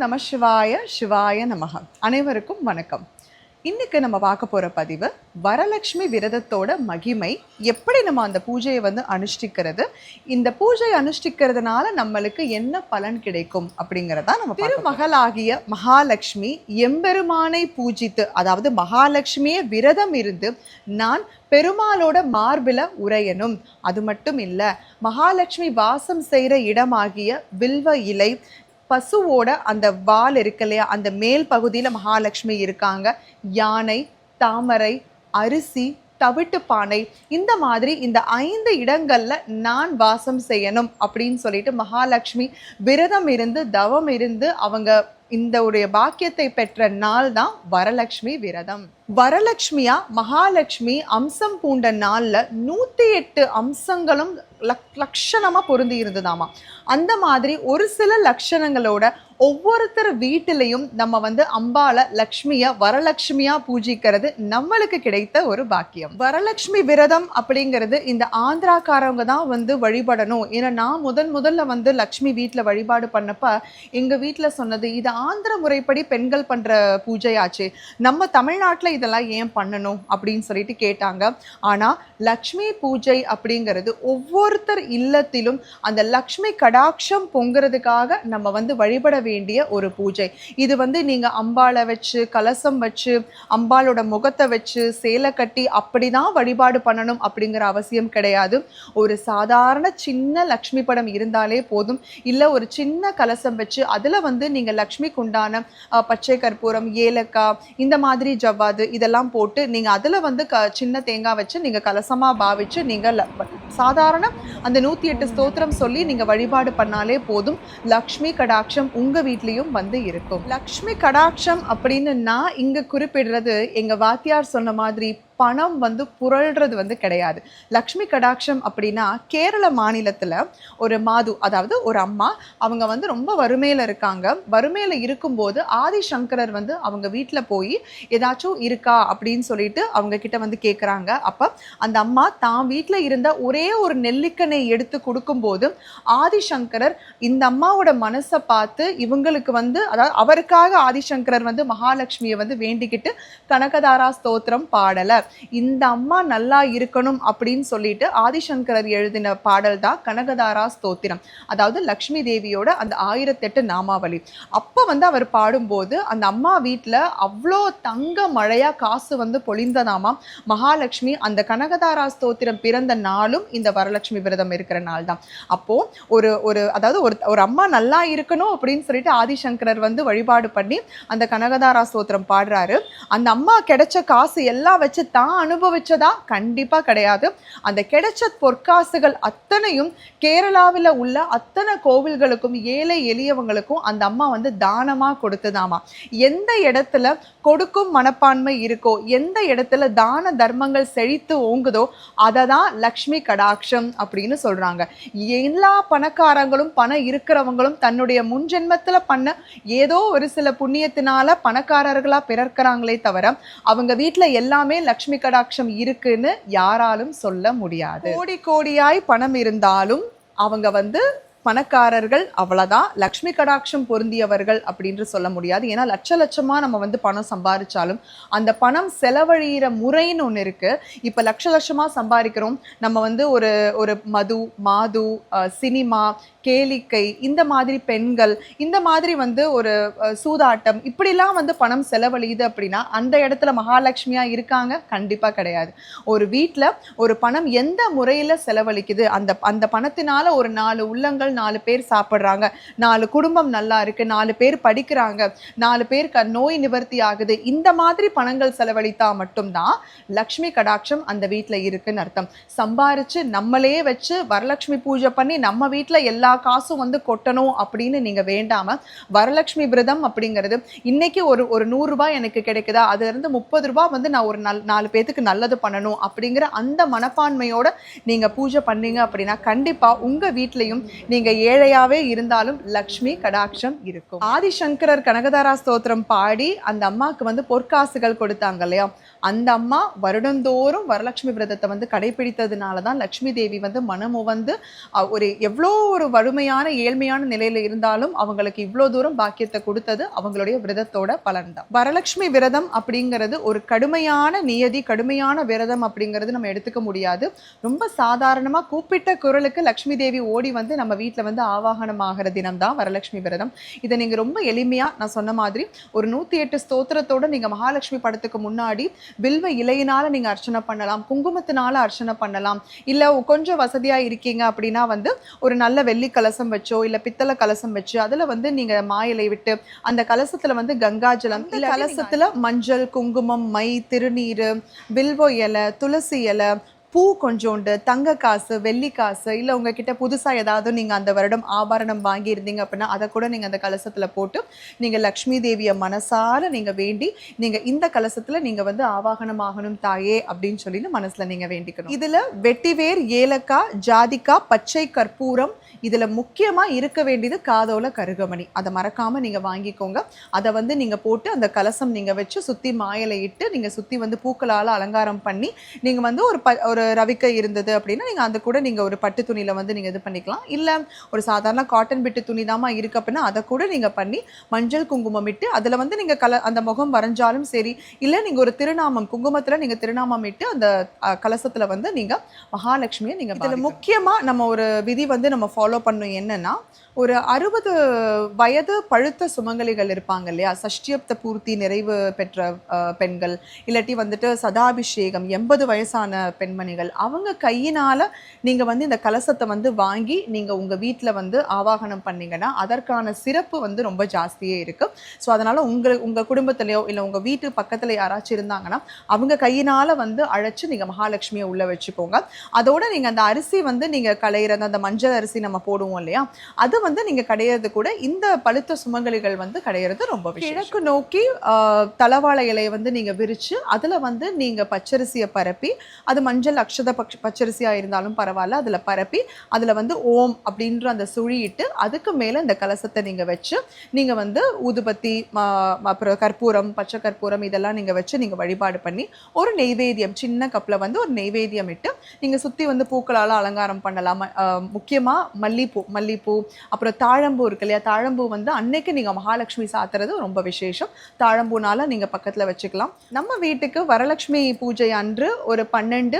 நம சிவாய சிவாய நமக. அனைவருக்கும் வணக்கம். இன்னைக்கு நம்ம பார்க்க போற பதிவு வரலட்சுமி விரதத்தோட மகிமை எப்படி நம்ம அந்த பூஜையை வந்து அனுஷ்டிக்கிறது? இந்த பூஜை அனுஷ்டிக்கிறதுனால நம்மளுக்கு என்ன பலன் கிடைக்கும் அப்படிங்கிறதா நம்ம திருமகளாகிய மகாலட்சுமி எம்பெருமானை பூஜித்து அதாவது மகாலட்சுமியே விரதம் இருந்து நான் பெருமாளோட மார்பில உரையணும். அது மட்டும் இல்ல மகாலட்சுமி வாசம் செய்கிற இடமாகிய வில்வ இலை பசுவோட அந்த வால் இருக்கு இல்லையா அந்த மேல் பகுதியில் மகாலட்சுமி இருக்காங்க. யானை தாமரை அரிசி தவிட்டு பானை இந்த மாதிரி இந்த ஐந்து இடங்கள்ல நான் வாசம் செய்யணும் அப்படின்னு சொல்லிட்டு மகாலட்சுமி விரதம் இருந்து தவம் இருந்து அவங்க இந்த உடைய பாக்கியத்தை பெற்ற நாள் தான் வரலட்சுமி விரதம். வரலட்சுமியா? மகாலட்சுமி அம்சம் பூண்ட நாளில் நூற்றி எட்டு அம்சங்களும் லக் லக்ஷணமாக பொருந்தி இருந்ததாமா அந்த மாதிரி ஒரு சில லட்சணங்களோட ஒவ்வொருத்தர் வீட்டிலையும் நம்ம வந்து அம்பால லக்ஷ்மிய வரலட்சுமியா பூஜிக்கிறது நம்மளுக்கு கிடைத்த ஒரு பாக்கியம். வரலட்சுமி விரதம் அப்படிங்கிறது இந்த ஆந்திராக்காரவங்க தான் வந்து வழிபடணும். ஏன்னா நான் முதன் முதல்ல வந்து லக்ஷ்மி வீட்டில் வழிபாடு பண்ணப்ப எங்க வீட்டில் சொன்னது இது ஆந்திர முறைப்படி பெண்கள் பண்ற பூஜையாச்சு. நம்ம தமிழ்நாட்டில் இதெல்லாம் ஏன் பண்ணணும் அப்படின்னு சொல்லிட்டு கேட்டாங்க. ஆனா லக்ஷ்மி பூஜை அப்படிங்கிறது ஒவ்வொருத்தர் இல்லத்திலும் அந்த லக்ஷ்மி கடாட்சம் பொங்குறதுக்காக நம்ம வந்து வழிபட வேண்டிய ஒரு பூஜை. இது வந்து நீங்கள் அம்பாளை வச்சு கலசம் வச்சு அம்பாளோட முகத்தை வச்சு சேலை கட்டி அப்படிதான் வழிபாடு பண்ணணும் அப்படிங்கிற அவசியம் கிடையாது. ஒரு சாதாரண சின்ன லக்ஷ்மி படம் இருந்தாலே போதும். இல்லை ஒரு சின்ன கலசம் வச்சு அதில் வந்து நீங்கள் லக்ஷ்மிக்கு உண்டான பச்சை கற்பூரம் ஏலக்காய் இந்த மாதிரி ஜவ்வாது இதெல்லாம் போட்டு நீங்கள் அதில் வந்து க சின்ன தேங்காய் வச்சு நீங்கள் கலசமாக பாவிச்சு நீங்கள் சாதாரண அந்த நூத்தி எட்டு ஸ்தோத்திரம் சொல்லி நீங்க வழிபாடு பண்ணாலே போதும். லக்ஷ்மி கடாட்சம் உங்க வீட்லயும் வந்து இருக்கும். லக்ஷ்மி கடாட்சம் அப்படின்னு நான் இங்க குறிப்பிடுறது எங்க வாத்தியார் சொன்ன மாதிரி பணம் வந்து புரள்றது வந்து கிடையாது. லக்ஷ்மி கடாட்சம் அப்படின்னா கேரள மாநிலத்தில் ஒரு மாது அதாவது ஒரு அம்மா அவங்க வந்து ரொம்ப வறுமையில் இருக்காங்க. வறுமையில் இருக்கும்போது ஆதிசங்கரர் வந்து அவங்க வீட்டில் போய் ஏதாச்சும் இருக்கா அப்படின்னு சொல்லிட்டு அவங்க கிட்ட வந்து கேட்குறாங்க அப்போ அந்த அம்மா தான் வீட்டில் இருந்த ஒரே ஒரு நெல்லிக்கனை எடுத்து கொடுக்கும்போது ஆதிசங்கரர் இந்த அம்மாவோட மனசை பார்த்து இவங்களுக்கு வந்து அதாவது அவருக்காக ஆதிசங்கரர் வந்து மகாலட்சுமியை வந்து வேண்டிக்கிட்டு கனகதாரா ஸ்தோத்திரம் பாடலை. இந்த அம்மா நல்லா இருக்கணும் அப்படின்னு சொல்லிட்டு ஆதிசங்கரர் எழுதின பாடல் தான் கனகதாரா ஸ்தோத்திரம். அதாவது லக்ஷ்மி தேவியோட அந்த ஆயிரத்தெட்டு நாமாவளி. அப்போ வந்து அவர் பாடும்போது அந்த அம்மா வீட்டில் அவ்வளோ தங்க மழையா காசு வந்து பொழிந்ததாமா. மகாலட்சுமி அந்த கனகதாரா ஸ்தோத்திரம் பிறந்த நாளும் இந்த வரலட்சுமி விரதம் இருக்கிற நாள் தான் அப்போது ஒரு ஒரு அதாவது ஒரு ஒரு அம்மா நல்லா இருக்கணும் அப்படின்னு சொல்லிட்டு ஆதிசங்கரர் வந்து வழிபாடு பண்ணி அந்த கனகதாரா ஸ்தோத்திரம் பாடுறாரு. அந்த அம்மா கிடைச்ச காசு எல்லாம் வச்சு தான் அனுபவிச்சதா? கண்டிப்பா கிடையாது. அந்த கிடைச்ச பொற்காசுகள் அத்தனையும் கேரளாவில் உள்ள அத்தனை கோவில்களுக்கும் ஏழை எளியவங்களுக்கும் அந்த அம்மா வந்து தானமா கொடுத்ததாமா. எந்த இடத்துல கொடுக்கும் மனப்பான்மை இருக்கோ எந்த இடத்துல தான தர்மங்கள் செழித்து ஓங்குதோ அதை தான் லக்ஷ்மி கடாட்சம் அப்படின்னு சொல்றாங்க. எல்லா பணக்காரங்களும் பணம் இருக்கிறவங்களும் தன்னுடைய முன்ஜென்மத்தில் பண்ண ஏதோ ஒரு சில புண்ணியத்தினால பணக்காரர்களா பிறக்கிறாங்களே தவிர அவங்க வீட்டில் எல்லாமே லக்ஷ்மி கடாட்சம் இருக்குன்னு யாராலும் சொல்ல முடியாது. கோடி கோடியாய் பணம் இருந்தாலும் அவங்க வந்து பணக்காரர்கள் அவ்வளவுதான். லக்ஷ்மி கடாட்சம் பொருந்தியவர்கள் அப்படின்னு சொல்ல முடியாது. ஏன்னா லட்ச லட்சமா நம்ம வந்து பணம் சம்பாதிச்சாலும் அந்த பணம் செலவழிகிற முறைன்னு ஒன்று இருக்கு. இப்போ லட்ச லட்சமா சம்பாதிக்கிறோம் நம்ம வந்து ஒரு ஒரு மது மாது சினிமா கேளிக்கை இந்த மாதிரி பெண்கள் இந்த மாதிரி வந்து ஒரு சூதாட்டம் இப்படிலாம் வந்து பணம் செலவழியுது அப்படின்னா அந்த இடத்துல மகாலட்சுமியாக இருக்காங்க? கண்டிப்பாக கிடையாது. ஒரு வீட்டில் ஒரு பணம் எந்த முறையில் செலவழிக்குது? அந்த அந்த பணத்தினால ஒரு நாலு உள்ளங்கள் நாலு பேர் சாப்பிட்றாங்க. நாலு குடும்பம் நல்லா இருக்குது நாலு பேர் படிக்கிறாங்க நாலு பேர் க நோய் நிவர்த்தி ஆகுது. இந்த மாதிரி பணங்கள் செலவழித்தா மட்டும்தான் லக்ஷ்மி கடாட்சம் அந்த வீட்டில் இருக்குன்னு அர்த்தம். சம்பாரித்து நம்மளே வச்சு வரலட்சுமி பூஜை பண்ணி நம்ம வீட்டில் எல்லா காசும் வந்து கொட்டணும் அப்படின்னு நீங்க வேண்டாம வரலட்சுமி விரதம் அப்படிங்கிறது இன்னைக்கு ஒரு ஒரு நூறு ரூபாய் எனக்கு கிடைக்குதா? அதுலேருந்து முப்பது ரூபா வந்து நான் ஒரு நல் நாலு பேத்துக்கு நல்லது பண்ணணும் அப்படிங்கிற அந்த மனப்பான்மையோட நீங்க பூஜை பண்ணீங்க அப்படின்னா கண்டிப்பா உங்க வீட்லேயும் நீங்க ஏழையாவே இருந்தாலும் லக்ஷ்மி கடாட்சம் இருக்கும். ஆதிசங்கரர் கனகதாரா ஸ்தோத்திரம் பாடி அந்த அம்மாவுக்கு வந்து பொற்காசுகள் கொடுத்தாங்க இல்லையா? அந்த அம்மா வருடந்தோறும் வரலட்சுமி விரதத்தை வந்து கடைபிடித்ததுனால தான் லக்ஷ்மி தேவி வந்து மனமு வந்து ஒரு எவ்வளோ ஒரு வறுமையான ஏழ்மையான நிலையில் இருந்தாலும் அவங்களுக்கு இவ்வளோ தூரம் பாக்கியத்தை கொடுத்தது அவங்களுடைய விரதத்தோட பலன் தான் வரலட்சுமி விரதம் அப்படிங்கிறது ஒரு கடுமையான நியதி கடுமையான விரதம் அப்படிங்கிறது நம்ம எடுத்துக்க முடியாது. ரொம்ப சாதாரணமாக கூப்பிட்ட குரலுக்கு லக்ஷ்மி தேவி ஓடி வந்து நம்ம வீட்டில் வந்து ஆவாகனம் ஆகிற தினம் தான் வரலட்சுமி விரதம். இதை நீங்கள் ரொம்ப எளிமையாக நான் சொன்ன மாதிரி ஒரு நூற்றி எட்டு ஸ்தோத்திரத்தோட நீங்கள் மகாலட்சுமி படத்துக்கு முன்னாடி வில்வ இலையினால நீங்க அர்ச்சனை பண்ணலாம் குங்குமத்தினால அர்ச்சனை பண்ணலாம். இல்ல கொஞ்சம் வசதியா இருக்கீங்க அப்படின்னா வந்து ஒரு நல்ல வெள்ளி கலசம் வச்சோ இல்ல பித்தளை கலசம் வச்சு அதுல வந்து நீங்க மாயிலை விட்டு அந்த கலசத்துல வந்து கங்காஜலம் இல்ல கலசத்துல மஞ்சள் குங்குமம் மை திருநீரு வில்வ இலை துளசி இலை பூ கொஞ்சோண்டு தங்க காசு வெள்ளி காசு இல்லை உங்ககிட்ட புதுசாக ஏதாவது நீங்கள் அந்த வருடம் ஆபரணம் வாங்கியிருந்தீங்க அப்படின்னா அதை கூட நீங்கள் அந்த கலசத்தில் போட்டு நீங்கள் லக்ஷ்மி தேவியை மனசார நீங்கள் வேண்டி நீங்கள் இந்த கலசத்தில் நீங்கள் வந்து ஆவாகனம் ஆகணும் தாயே அப்படின்னு சொல்லின்னு மனசில் நீங்கள் வேண்டிக்கணும். இதில் வெட்டிவேர் ஏலக்காய் ஜாதிக்காய் பச்சை கற்பூரம் இதில் முக்கியமாக இருக்க வேண்டியது காதோல கருகமணி. அதை மறக்காமல் நீங்கள் வாங்கிக்கோங்க. அதை வந்து நீங்கள் போட்டு அந்த கலசம் நீங்கள் வச்சு சுற்றி மாயலை இட்டு நீங்கள் சுற்றி வந்து பூக்களால் அலங்காரம் பண்ணி நீங்கள் வந்து ஒரு ப ஒரு ரவிக்கை இருந்தது அப்படின்னா நீங்கள் அந்த கூட நீங்கள் ஒரு பட்டு துணியில் வந்து நீங்கள் இது பண்ணிக்கலாம். இல்லை ஒரு சாதாரண காட்டன் பிட்டு துணி தாமா இருக்கு அப்படின்னா அதை கூட நீங்கள் பண்ணி மஞ்சள் குங்குமம் இட்டு அதில் வந்து நீங்கள் கல அந்த முகம் வரைஞ்சாலும் சரி இல்லை நீங்கள் ஒரு திருநாமம் குங்குமத்தில் நீங்கள் திருநாமம் இட்டு அந்த கலசத்தில் வந்து நீங்கள் மகாலட்சுமியை நீங்கள் இதில் முக்கியமாக நம்ம ஒரு விதி வந்து நம்ம ஃபாலோ பண்ணணும் என்னன்னா ஒரு அறுபது வயது பழுத்த சுமங்கலிகள் இருப்பாங்க இல்லையா? சஷ்டியப்த பூர்த்தி நிறைவு பெற்ற பெண்கள் இல்லாட்டி வந்துட்டு சதாபிஷேகம் எண்பது வயசான பெண்மணிகள் அவங்க கையினால் நீங்கள் வந்து இந்த கலசத்தை வந்து வாங்கி நீங்கள் உங்கள் வீட்டில் வந்து ஆவாகனம் பண்ணிங்கன்னா அதற்கான சிறப்பு வந்து ரொம்ப ஜாஸ்தியே இருக்கு. ஸோ அதனால் உங்க உங்கள் குடும்பத்திலையோ இல்லை உங்கள் வீட்டு பக்கத்தில் யாராச்சும் இருந்தாங்கன்னா அவங்க கையினால் வந்து அழைச்சி நீங்கள் மகாலட்சுமியை உள்ளே வச்சுக்கோங்க. அதோடு நீங்கள் அந்த அரிசி வந்து நீங்கள் களையிறது அந்த மஞ்சள் அரிசி நம்ம போடுவோம் இல்லையா? அது வந்து நீங்கள் கடையிறது கூட இந்த பழுத்த சுமங்கலிகள் வந்து கடையிறது ரொம்ப கிழக்கு நோக்கி தளவாழ இலையை வந்து நீங்கள் விரித்து அதில் வந்து நீங்கள் பச்சரிசியை பரப்பி அது மஞ்சள் அக்ஷத பக்ஷ பச்சரிசியாக இருந்தாலும் பரவாயில்ல. அதில் பரப்பி அதில் வந்து ஓம் அப்படின்ற அந்த சுழியிட்டு அதுக்கு மேலே இந்த கலசத்தை நீங்கள் வச்சு நீங்கள் வந்து ஊதுபத்தி ம- அப்புறம் கற்பூரம் பச்சை கற்பூரம் இதெல்லாம் நீங்கள் வச்சு நீங்கள் வழிபாடு பண்ணி ஒரு நெய்வேத்தியம் சின்ன கப்பில் வந்து ஒரு நெய்வேத்தியம் இட்டு நீங்கள் சுற்றி வந்து பூக்களால் அலங்காரம் பண்ணலாம். முக்கியமாக மல்லிப்பூ மல்லிப்பூ அப்புறம் தாழம்பூ இருக்கு இல்லையா? தாழம்பூ வந்து அன்னைக்கு நீங்கள் மகாலட்சுமி சாத்துறது ரொம்ப விசேஷம். தாழம்பூனால நீங்கள் பக்கத்தில் வச்சுக்கலாம். நம்ம வீட்டுக்கு வரலட்சுமி பூஜை அன்று ஒரு பன்னெண்டு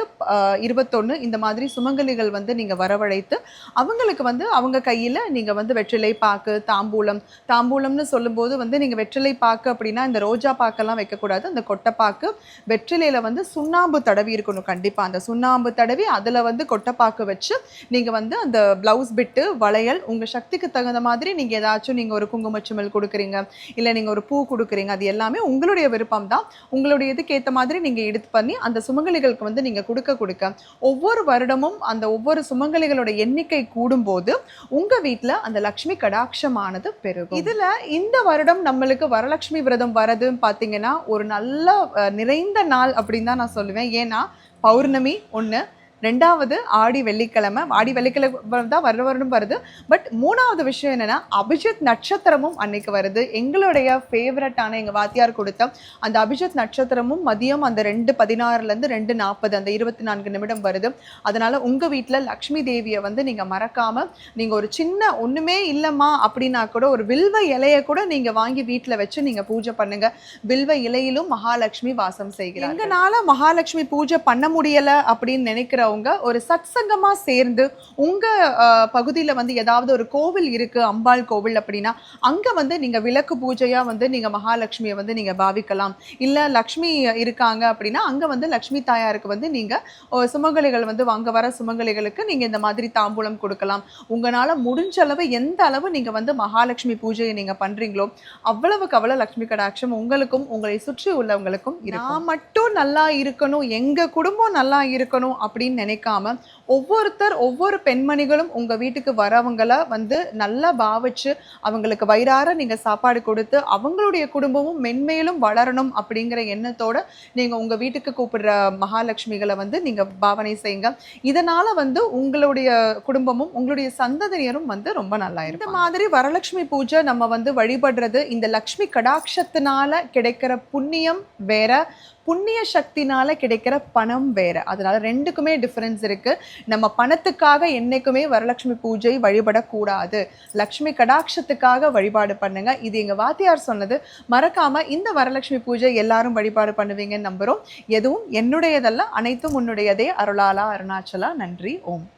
இருபத்தொன்று இந்த மாதிரி சுமங்கலிகள் வந்து நீங்கள் வரவழைத்து அவங்களுக்கு வந்து அவங்க கையில் நீங்கள் வந்து வெற்றிலை பாக்கு தாம்பூலம். தாம்பூலம்னு சொல்லும்போது வந்து நீங்கள் வெற்றிலை பாக்கு அப்படின்னா இந்த ரோஜா பாக்கெல்லாம் வைக்கக்கூடாது. அந்த கொட்டைப்பாக்கு வெற்றிலையில் வந்து சுண்ணாம்பு தடவி இருக்கணும் கண்டிப்பாக அந்த சுண்ணாம்பு தடவி அதில் வந்து கொட்டைப்பாக்கு வச்சு நீங்கள் வந்து அந்த ப்ளவுஸ் பிட்டு வளையல் உங்கள் சக்திக்கு தகுந்த மாதிரி நீங்கள் ஏதாச்சும் நீங்கள் ஒரு குங்குமச்சுமல் கொடுக்குறீங்க இல்லை நீங்கள் ஒரு பூ கொடுக்குறீங்க அது எல்லாமே உங்களுடைய விருப்பம் தான் உங்களுடைய இதுக்கு மாதிரி நீங்கள் எடுத்து பண்ணி அந்த சுமங்கலிகளுக்கு வந்து நீங்கள் கொடுக்க கொடுக்க. ஒவ்வொரு வருடமும் அந்த ஒவ்வொரு சுமங்கலிகளோட எண்ணிக்கை கூடும்போது உங்க வீட்டில் அந்த லக்ஷ்மி கடாட்சமானது பெருகும். இதுல இந்த வருடம் நம்மளுக்கு வரலட்சுமி விரதம் வரதுன்னு பாத்தீங்கன்னா ஒரு நல்ல நிறைந்த நாள் அப்படின்னு தான் நான் சொல்லுவேன். ஏன்னா பௌர்ணமி ஒண்ணு ரெண்டாவது ஆடி வெள்ளிக்கிழமை ஆடி வெள்ளிக்கிழமை தான் வர வருடம் வருது. பட் மூணாவது விஷயம் என்னென்னா அபிஜித் நட்சத்திரமும் அன்னைக்கு வருது. எங்களுடைய ஃபேவரட்டான எங்கள் வாத்தியார் கொடுத்த அந்த அபிஜித் நட்சத்திரமும் மதியம் அந்த ரெண்டு பதினாறுலேருந்து ரெண்டு நாற்பது அந்த இருபத்தி நான்கு நிமிடம் வருது. அதனால் உங்கள் வீட்டில் லக்ஷ்மி தேவியை வந்து நீங்கள் மறக்காமல் நீங்கள் ஒரு சின்ன ஒன்றுமே இல்லைம்மா அப்படின்னா கூட ஒரு வில்வ இலையை கூட நீங்கள் வாங்கி வீட்டில் வச்சு நீங்கள் பூஜை பண்ணுங்கள் வில்வ இலையிலும் மகாலட்சுமி வாசம் செய்கிறார் எங்களால் மகாலட்சுமி பூஜை பண்ண முடியலை அப்படின்னு நினைக்கிற இருக்கிறவங்க ஒரு சத்சங்கமா சேர்ந்து உங்க பகுதியில் பகுதியில வந்து ஏதாவது ஒரு கோவில் இருக்கு அம்பாள் கோவில் அப்படின்னா அங்க வந்து நீங்க விளக்கு பூஜையா வந்து நீங்க மகாலட்சுமியை வந்து நீங்க பாவிக்கலாம். இல்லை லக்ஷ்மி இருக்காங்க அப்படின்னா அங்க வந்து லக்ஷ்மி தாயாருக்கு வந்து நீங்க சுமங்கலிகள் வந்து அங்கே வர சுமங்கலிகளுக்கு நீங்கள் இந்த மாதிரி தாம்பூலம் கொடுக்கலாம். உங்களால முடிஞ்ச அளவு எந்த அளவு நீங்கள் வந்து மகாலட்சுமி பூஜையை நீங்கள் பண்றீங்களோ அவ்வளவுக்கு அவ்வளோ லக்ஷ்மி கடாட்சம் உங்களுக்கும் உங்களை சுற்றி உள்ளவங்களுக்கும் நான் மட்டும் நல்லா இருக்கணும் எங்க குடும்பம் நல்லா இருக்கணும் அப்படின்னு நினைக்காம ஒவ்வொருத்தர் ஒவ்வொரு பெண்மணிகளும் உங்க வீட்டுக்கு வரவங்கள வந்து நல்லா பாவிச்சு அவங்களுக்கு வயிறார நீங்க சாப்பாடு கொடுத்து அவங்களுடைய குடும்பமும் மென்மேலும் வளரணும் அப்படிங்கிற எண்ணத்தோட நீங்க உங்க வீட்டுக்கு கூப்பிடுற மகாலட்சுமிகளை வந்து நீங்க பாவனை செய்யுங்க. இதனால வந்து உங்களுடைய குடும்பமும் உங்களுடைய சந்ததியரும் வந்து ரொம்ப நல்லா இருக்கும் இந்த மாதிரி வரலட்சுமி பூஜை நம்ம வந்து வழிபடுறது இந்த லக்ஷ்மி கடாட்சத்தினால கிடைக்கிற புண்ணியம் வேற புண்ணிய சக்தினால கிடைக்கிற பணம் வேற. அதனால ரெண்டுக்குமே டிஃபரன்ஸ் இருக்கு. நம்ம பணத்துக்காக என்னைக்குமே வரலட்சுமி பூஜை வழிபடக்கூடாது. லக்ஷ்மி கடாட்சத்துக்காக வழிபாடு பண்ணுங்க. இது எங்க வாத்தியார் சொன்னது. மறக்காம இந்த வரலட்சுமி பூஜை எல்லாரும் வழிபாடு பண்ணுவீங்கன்னு நம்புறோம். எதுவும் என்னுடையதல்ல அனைத்தும் உன்னுடையதே. அருளாலா அருணாச்சலா நன்றி ஓம்.